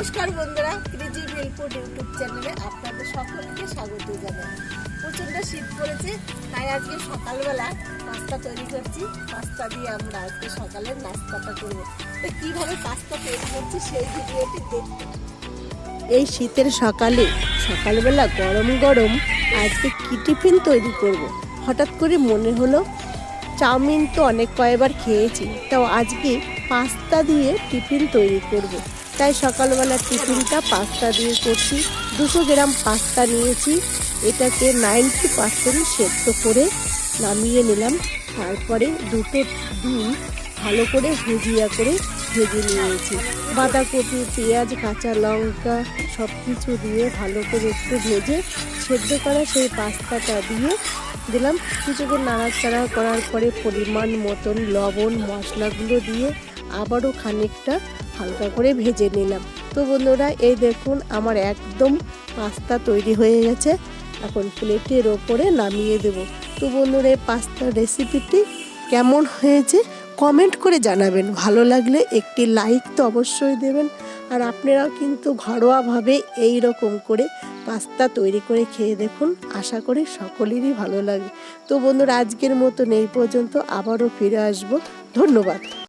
নমস্কার বন্ধুরা crazy মিলফুড YouTube চ্যানেলে আপনাদের সকলকে স্বাগত জানাই প্রচণ্ড শীত পড়েছে, তাই আজকে সকালবেলা পাস্তা তৈরি করছি পাস্তা দিয়ে আমরা আজকে সকালের নাস্তাটা করব তো কীভাবে পাস্তা তৈরি করছি সেই ভিডিওটি দেখতে এই শীতের সকালে, সকালবেলা গরম গরম আজকে কি টিফিন তৈরি করব। হঠাৎ করে মনে হলো, চাউমিন তো অনেক কয়েকবার খেয়েছি, তাও আজকে পাস্তা দিয়ে টিফিন তৈরি করব। তাই সকালবেলা টিফিনটা পাস্তা দিয়ে করছি। দুশো গ্রাম পাস্তা নিয়েছি। এটাকে নাইনটি পার্সেন্ট সেদ্ধ করে নামিয়ে নিলাম। তারপরে দুটো ডিম ভালো করে ভুজিয়া করে ভেজে নিয়েছি। বাঁধাকপি, পেঁয়াজ, কাঁচা লঙ্কা সব কিছু দিয়ে ভালো করে একটু ভেজে সেদ্ধ করা সেই পাস্তাটা দিয়ে দিলাম। কিছুক্ষণ নাড়াচাড়া করার পরে পরিমাণ মতন লবণ, মশলাগুলো দিয়ে আবারও খানিকটা হালকা করে ভেজে নিলাম। তো বন্ধুরা, এই দেখুন আমার একদম পাস্তা তৈরি হয়ে গেছে। এখন প্লেটের ওপরে নামিয়ে দেব। তো বন্ধুরা, এই পাস্তার রেসিপিটি কেমন হয়েছে কমেন্ট করে জানাবেন। ভালো লাগলে একটি লাইক তো অবশ্যই দেবেন। আর আপনারাও কিন্তু ঘরোয়াভাবে এই রকম করে পাস্তা তৈরি করে খেয়ে দেখুন। আশা করি সকলেরই ভালো লাগে। তো বন্ধুরা, আজকের মতন এই পর্যন্ত আবারও ফিরে আসব। ধন্যবাদ।